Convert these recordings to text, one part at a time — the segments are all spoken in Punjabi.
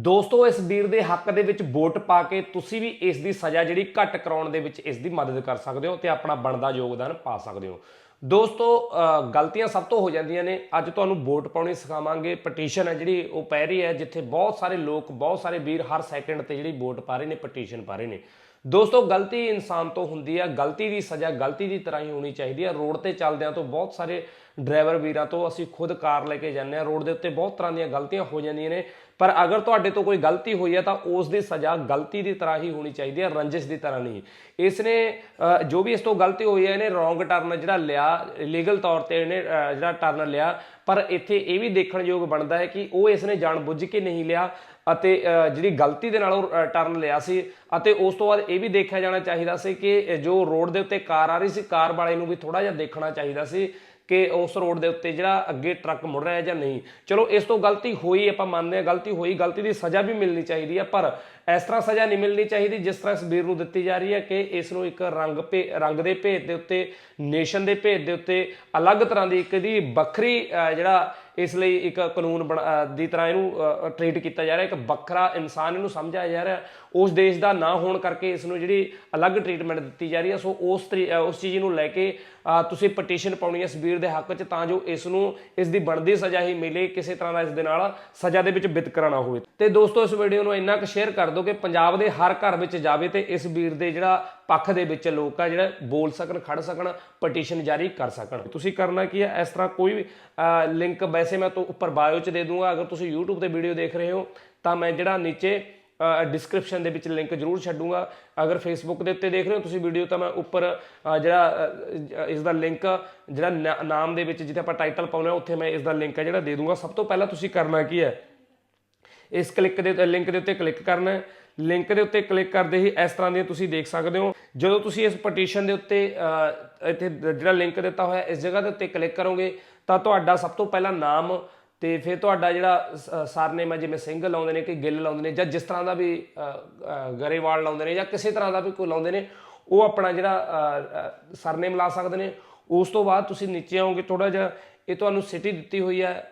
ਦੋਸਤੋ, ਇਸ ਵੀਰ ਦੇ ਹੱਕ ਦੇ ਵਿੱਚ ਵੋਟ ਪਾ ਕੇ ਤੁਸੀਂ ਵੀ ਇਸ ਦੀ ਸਜ਼ਾ ਜਿਹੜੀ ਘੱਟ ਕਰਾਉਣ ਦੇ ਵਿੱਚ ਇਸ ਦੀ ਮਦਦ ਕਰ ਸਕਦੇ ਹੋ ਤੇ ਆਪਣਾ ਬਣਦਾ ਯੋਗਦਾਨ ਪਾ ਸਕਦੇ ਹੋ। ਦੋਸਤੋ ਗਲਤੀਆਂ ਸਭ ਤੋਂ ਹੋ ਜਾਂਦੀਆਂ ਨੇ। ਅੱਜ ਤੁਹਾਨੂੰ ਵੋਟ ਪਾਉਣੀ ਸਿਖਾਵਾਂਗੇ। ਪਟੀਸ਼ਨ ਹੈ ਜਿਹੜੀ, ਉਹ ਪੈ ਰਹੀ ਹੈ, ਜਿੱਥੇ ਬਹੁਤ ਸਾਰੇ ਲੋਕ, ਬਹੁਤ ਸਾਰੇ ਵੀਰ ਹਰ ਸੈਕਿੰਡ ਤੇ ਜਿਹੜੀ ਵੋਟ ਪਾ ਰਹੇ ਨੇ ਪਟੀਸ਼ਨ ਪਾ ਰਹੇ ਨੇ। ਦੋਸਤੋ, ਗਲਤੀ ਇਨਸਾਨ ਤੋਂ ਹੁੰਦੀ ਹੈ। ਗਲਤੀ ਦੀ ਸਜ਼ਾ ਗਲਤੀ ਦੀ ਤਰ੍ਹਾਂ ਹੀ ਹੋਣੀ ਚਾਹੀਦੀ ਹੈ। ਰੋਡ ਤੇ ਚੱਲਦਿਆਂ ਤੋਂ ਬਹੁਤ ਸਾਰੇ ਡਰਾਈਵਰ ਵੀਰਾਂ ਤੋਂ ਅਸੀਂ ਖੁਦ ਕਾਰ ਲੈ ਕੇ ਜਾਂਦੇ ਹਾਂ। ਰੋਡ ਦੇ ਉੱਤੇ ਬਹੁਤ ਤਰ੍ਹਾਂ ਦੀਆਂ ਗਲਤੀਆਂ ਹੋ ਜਾਂਦੀਆਂ ਨੇ। ਪਰ ਅਗਰ ਤੁਹਾਡੇ ਤੋਂ ਕੋਈ ਗਲਤੀ ਹੋਈ ਹੈ ਤਾਂ ਉਸ ਦੀ ਸਜ਼ਾ ਗਲਤੀ ਦੀ ਤਰ੍ਹਾਂ ਹੀ ਹੋਣੀ ਚਾਹੀਦੀ ਹੈ, ਰੰਜਿਸ਼ ਦੀ ਤਰ੍ਹਾਂ ਨਹੀਂ। ਇਸ ਨੇ ਜੋ ਵੀ ਇਸ ਤੋਂ ਗਲਤੀ ਹੋਈ ਹੈ, ਇਹਨੇ ਰੋਂਗ ਟਰਨ ਜਿਹੜਾ ਲਿਆ ਲੀਗਲ ਤੌਰ ਤੇ ਇਹਨੇ ਜਿਹੜਾ ਟਰਨ ਲਿਆ, ਪਰ ਇੱਥੇ ਇਹ ਵੀ ਦੇਖਣ ਯੋਗ ਬਣਦਾ ਹੈ ਕਿ ਉਹ ਇਸ ਨੇ ਜਾਣਬੁੱਝ ਕੇ ਨਹੀਂ ਲਿਆ ਅਤੇ ਜਿਹੜੀ ਗਲਤੀ ਦੇ ਨਾਲ ਉਹ ਟਰਨ ਲਿਆ ਸੀ ਅਤੇ ਉਸ ਤੋਂ ਬਾਅਦ ਇਹ ਵੀ ਦੇਖਿਆ ਜਾਣਾ ਚਾਹੀਦਾ ਸੀ ਕਿ ਜੋ ਰੋਡ ਦੇ ਉੱਤੇ ਕਾਰ ਆ ਰਹੀ ਸੀ, ਕਾਰ ਵਾਲੇ ਨੂੰ ਵੀ ਥੋੜਾ ਜਿਹਾ ਦੇਖਣਾ ਚਾਹੀਦਾ ਸੀ ਕਿ ਉਸ ਰੋਡ ਦੇ ਉੱਤੇ ਜਿਹੜਾ ਅੱਗੇ ਟਰੱਕ ਮੁੜ ਰਿਹਾ ਹੈ ਜਾਂ ਨਹੀਂ। ਚਲੋ, ਇਸ ਤੋਂ ਗਲਤੀ ਹੋਈ, ਆਪਾਂ ਮੰਨਦੇ ਹਾਂ, ਗਲਤੀ ਹੋਈ, ਗਲਤੀ ਦੀ ਸਜ਼ਾ ਵੀ ਮਿਲਣੀ ਚਾਹੀਦੀ ਹੈ, ਪਰ ਇਸ ਤਰ੍ਹਾਂ ਸਜ਼ਾ ਨਹੀਂ ਮਿਲਣੀ ਚਾਹੀਦੀ ਜਿਸ ਤਰ੍ਹਾਂ ਇਸ ਵੀਰ ਨੂੰ ਦਿੱਤੀ ਜਾ ਰਹੀ ਹੈ ਕਿ ਇਸ ਨੂੰ ਇੱਕ ਰੰਗ ਭੇ, ਰੰਗ ਦੇ ਭੇਦ ਦੇ ਉੱਤੇ, ਨੇਸ਼ਨ ਦੇ ਭੇਦ ਦੇ ਉੱਤੇ ਅਲੱਗ ਤਰ੍ਹਾਂ ਦੀ ਇੱਕ ਦੀ ਵੱਖਰੀ ਜਿਹੜਾ ਇਸ ਲਈ ਇੱਕ ਕਾਨੂੰਨ ਬਣਾ- ਦੀ ਤਰ੍ਹਾਂ ਇਹਨੂੰ ਟ੍ਰੀਟ ਕੀਤਾ ਜਾ ਰਿਹਾ, ਇੱਕ ਵੱਖਰਾ ਇਨਸਾਨ ਇਹਨੂੰ ਸਮਝਿਆ ਜਾ ਰਿਹਾ। ਉਸ ਦੇਸ਼ ਦਾ ਨਾ ਹੋਣ ਕਰਕੇ ਇਸ ਨੂੰ ਜਿਹੜੀ ਅਲੱਗ ਟ੍ਰੀਟਮੈਂਟ ਦਿੱਤੀ ਜਾ ਰਹੀ ਹੈ। ਸੋ ਉਸ ਤਰੀ- ਉਸ ਚੀਜ਼ ਨੂੰ ਲੈ ਕੇ ਤੁਸੀਂ ਪਟੀਸ਼ਨ ਪਾਉਣੀ ਹੈ ਇਸ ਵੀਰ ਦੇ ਹੱਕ 'ਚ ਤਾਂ ਜੋ ਇਸ ਨੂੰ ਇਸ ਦੀ ਬਣਦੀ ਸਜ਼ਾ ਹੀ ਮਿਲੇ, ਕਿਸੇ ਤਰ੍ਹਾਂ ਦਾ ਇਸ ਦੇ ਨਾਲ ਸਜ਼ਾ ਦੇ ਵਿੱਚ ਵਿਤਕਰਾ ਨਾ ਹੋਵੇ। ਤੇ ਦੋਸਤੋ, ਇਸ ਵੀਡੀਓ ਨੂੰ ਇੰਨਾ ਕੁ ਸ਼ੇਅਰ ਕਰ ਦਿਓ ਕਿ ਪੰਜਾਬ ਦੇ ਹਰ ਘਰ ਵਿੱਚ ਜਾਵੇ ਤੇ ਇਸ ਵੀਰ ਦੇ ਜਿਹੜਾ ਪੱਖ ਦੇ ਵਿੱਚ ਲੋਕ ਆ ਜਿਹੜਾ ਬੋਲ ਸਕਣ, ਖੜ ਸਕਣ ਪਟੀਸ਼ਨ ਜਾਰੀ ਕਰ ਸਕਣ। ਤੁਸੀਂ ਕਰਨਾ ਕੀ ਹੈ ਇਸ ਤਰ੍ਹਾਂ ਕੋਈ ਵੀ ਲਿੰਕ ਵੈਸੇ ਮੈਂ ਤੋਂ ਉੱਪਰ ਬਾਇਓ 'ਚ ਦੇ ਦੂੰਗਾ। ਅਗਰ ਤੁਸੀਂ YouTube ਤੇ ਵੀਡੀਓ ਦੇਖ ਰਹੇ ਹੋ, ਤਾਂ ਮੈਂ ਜਿਹੜਾ ਨੀਚੇ ਡਿਸਕ੍ਰਿਪਸ਼ਨ ਦੇ ਵਿੱਚ ਲਿੰਕ ਜ਼ਰੂਰ ਛੱਡੂੰਗਾ। ਅਗਰ ਫੇਸਬੁੱਕ ਦੇ ਉੱਤੇ ਦੇਖ ਰਹੇ ਹੋ ਤੁਸੀਂ ਵੀਡੀਓ ਤਾਂ ਮੈਂ ਉੱਪਰ ਜਿਹੜਾ ਇਸ ਦਾ ਲਿੰਕ ਜਿਹੜਾ ਨਾ- ਨਾਮ ਦੇ ਵਿੱਚ ਜਿੱਥੇ ਆਪਾਂ ਟਾਈਟਲ ਪਾਉਣਾ ਉੱਥੇ ਮੈਂ ਇਸ ਦਾ ਲਿੰਕ ਹੈ ਜਿਹੜਾ ਦੇ ਦੂੰਗਾ। ਸਭ ਤੋਂ ਪਹਿਲਾਂ ਤੁਸੀਂ ਕਰਨਾ ਕੀ ਹੈ? ਇਸ ਕਲਿੱਕ ਦੇ ਲਿੰਕ ਦੇ ਉੱਤੇ ਕਲਿੱਕ ਕਰਨਾ ਹੈ। ਲਿੰਕ ਦੇ ਉੱਤੇ ਕਲਿੱਕ ਕਰਦੇ ਹੀ ਇਸ ਤਰ੍ਹਾਂ ਦੀਆਂ ਤੁਸੀਂ ਦੇਖ ਸਕਦੇ ਹੋ। ਜਦੋਂ ਤੁਸੀਂ ਇਸ ਪਟੀਸ਼ਨ ਦੇ ਉੱਤੇ ਇੱਥੇ ਜਿਹੜਾ ਲਿੰਕ ਦਿੱਤਾ ਹੋਇਆ, ਇਸ ਜਗ੍ਹਾ ਦੇ ਉੱਤੇ ਕਲਿੱਕ ਕਰੋਗੇ, ਤਾਂ ਤੁਹਾਡਾ ਸਭ ਤੋਂ ਪਹਿਲਾਂ ਨਾਮ ਤੇ ਫਿਰ ਤੁਹਾਡਾ ਜਿਹੜਾ ਸਰਨੇਮ ਹੈ ਜਿਵੇਂ ਸਿੰਘ ਲਾਉਂਦੇ ਨੇ ਕਿ ਗਿੱਲ ਲਾਉਂਦੇ ਨੇ ਜਾਂ ਜਿਸ ਤਰ੍ਹਾਂ ਦਾ ਵੀ ਗਰੇਵਾਲ ਲਾਉਂਦੇ ਨੇ ਜਾਂ ਕਿਸੇ ਤਰ੍ਹਾਂ ਦਾ ਵੀ ਕੋਈ ਲਾਉਂਦੇ ਨੇ, ਉਹ ਆਪਣਾ ਜਿਹੜਾ ਸਰਨੇਮ ਲਾ ਸਕਦੇ ਨੇ। ਉਸ ਤੋਂ ਬਾਅਦ ਤੁਸੀਂ ਨੀਚੇ ਆਓਗੇ ਥੋੜਾ ਜਿਹਾ, ਇਹ ਤੁਹਾਨੂੰ ਸਿਟੀ ਦਿੱਤੀ ਹੋਈ ਹੈ।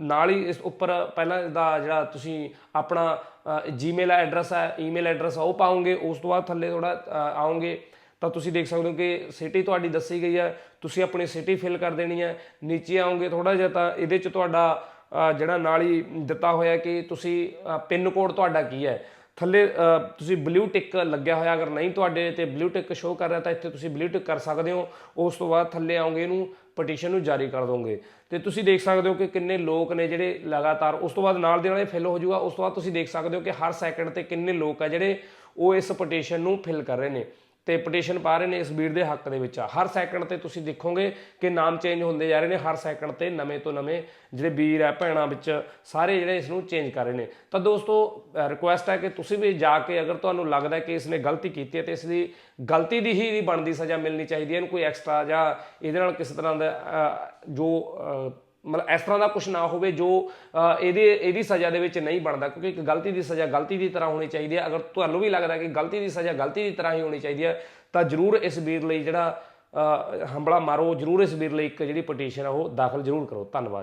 ਨਾਲ ਹੀ ਇਸ ਉੱਪਰ ਪਹਿਲਾਂ ਦਾ ਜਿਹੜਾ ਤੁਸੀਂ ਆਪਣਾ ਜੀਮੇਲ ਐਡਰੈਸ ਹੈ ਈਮੇਲ ਐਡਰੈਸ ਉਹ ਪਾਓਗੇ, ਉਸ ਤੋਂ ਬਾਅਦ ਥੱਲੇ ਥੋੜਾ ਆਉਂਗੇ ਤਾਂ ਤੁਸੀਂ ਦੇਖ ਸਕਦੇ ਹੋ ਕਿ ਸਿਟੀ ਤੁਹਾਡੀ ਦੱਸੀ ਗਈ ਹੈ, ਤੁਸੀਂ ਆਪਣੀ ਸਿਟੀ ਫਿਲ ਕਰ ਦੇਣੀ ਹੈ, ਨੀਚੇ ਆਉਂਗੇ ਥੋੜਾ ਜਿਹਾ ਤਾਂ ਇਹਦੇ ਚ ਤੁਹਾਡਾ ਜਿਹੜਾ ਨਾਲ ਹੀ ਦਿੱਤਾ ਹੋਇਆ ਕਿ ਤੁਸੀਂ ਪਿੰਨ ਕੋਡ ਤੁਹਾਡਾ ਕੀ ਹੈ। ਥੱਲੇ ਤੁਸੀਂ ਬਲੂ ਟਿਕ ਲੱਗਿਆ ਹੋਇਆ, ਅਗਰ ਨਹੀਂ ਤੁਹਾਡੇ ਤੇ ਬਲੂ ਟਿਕ ਸ਼ੋ ਕਰ ਰਿਹਾ, ਤਾਂ ਇੱਥੇ ਤੁਸੀਂ ਬਲੂ ਟਿਕ ਕਰ ਸਕਦੇ ਹੋ। ਉਸ ਤੋਂ ਬਾਅਦ ਥੱਲੇ ਆਉਂਗੇ ਇਹਨੂੰ ਪਟੀਸ਼ਨ ਨੂੰ ਜਾਰੀ ਕਰ ਦੋਗੇ। ਤੇ ਤੁਸੀਂ ਦੇਖ ਸਕਦੇ ਹੋ ਕਿ ਕਿੰਨੇ ਲੋਕ ਨੇ ਜਿਹੜੇ ਲਗਾਤਾਰ, ਉਸ ਤੋਂ ਬਾਅਦ ਨਾਲ ਦੇ ਨਾਲ ਇਹ ਫਿਲ ਹੋ ਜਾਊਗਾ। ਉਸ ਤੋਂ ਬਾਅਦ ਤੁਸੀਂ ਦੇਖ ਸਕਦੇ ਹੋ ਕਿ ਹਰ ਸੈਕਿੰਡ ਤੇ ਕਿੰਨੇ ਲੋਕ ਆ ਜਿਹੜੇ ਉਹ ਇਸ ਪਟੀਸ਼ਨ ਨੂੰ ਫਿਲ ਕਰ ਰਹੇ ਨੇ। ਤੇ ਪਟੀਸ਼ਨ ਪਾ ਰਹੇ ਨੇ ਇਸ ਵੀਰ ਦੇ ਹੱਕ ਦੇ ਵਿੱਚ ਆ। ਹਰ ਸੈਕਿੰਡ ਤੇ ਤੁਸੀਂ ਦੇਖੋਗੇ ਕਿ ਨਾਮ ਚੇਂਜ ਹੁੰਦੇ ਜਾ ਰਹੇ ਨੇ, ਹਰ ਸੈਕਿੰਡ ਤੇ ਨਵੇਂ ਤੋਂ ਨਵੇਂ ਜਿਹੜੇ ਵੀਰ ਆ, ਭੈਣਾਂ ਵਿੱਚ ਸਾਰੇ ਜਿਹੜੇ ਇਸ ਨੂੰ ਚੇਂਜ ਕਰ ਰਹੇ ਨੇ। ਤਾਂ ਦੋਸਤੋ ਰਿਕੁਐਸਟ ਹੈ ਕਿ ਤੁਸੀਂ ਵੀ ਜਾ ਕੇ ਅਗਰ ਤੁਹਾਨੂੰ ਲੱਗਦਾ ਕਿ ਇਸ ਨੇ ਗਲਤੀ ਕੀਤੀ ਹੈ ਤੇ ਇਸ ਦੀ ਗਲਤੀ ਦੀ ਹੀ ਬਣਦੀ ਸਜ਼ਾ ਮਿਲਣੀ ਚਾਹੀਦੀ ਹੈ। ਇਹਨੂੰ ਕੋਈ ਐਕਸਟਰਾ ਜਾਂ ਇਹਦੇ ਨਾਲ ਕਿਸੇ ਤਰ੍ਹਾਂ ਦਾ ਜੋ ਮਤਲਬ ਇਸ ਤਰ੍ਹਾਂ ਦਾ ਕੁਝ ਨਾ ਹੋਵੇ ਜੋ ਇਹਦੇ ਇਹਦੀ ਸਜ਼ਾ ਦੇ ਵਿੱਚ ਨਹੀਂ ਬਣਦਾ ਕਿਉਂਕਿ ਇੱਕ ਗਲਤੀ ਦੀ ਸਜ਼ਾ ਗਲਤੀ ਦੀ ਤਰ੍ਹਾਂ ਹੋਣੀ ਚਾਹੀਦੀ ਹੈ। ਅਗਰ ਤੁਹਾਨੂੰ ਵੀ ਲੱਗਦਾ ਕਿ ਗਲਤੀ ਦੀ ਸਜ਼ਾ ਗਲਤੀ ਦੀ ਤਰ੍ਹਾਂ ਹੀ ਹੋਣੀ ਚਾਹੀਦੀ ਹੈ ਤਾਂ ਜਰੂਰ ਇਸ ਵੀਰ ਲਈ ਜਿਹੜਾ ਅ, ਹੰਬਲਾ ਮਾਰੋ ਜਰੂਰ ਇਸ ਵੀਰ ਲਈ ਇੱਕ ਜਿਹੜੀ ਪਟੀਸ਼ਨ ਆ ਉਹ ਦਾਖਲ ਜਰੂਰ ਕਰੋ। ਧੰਨਵਾਦ ਜੀ।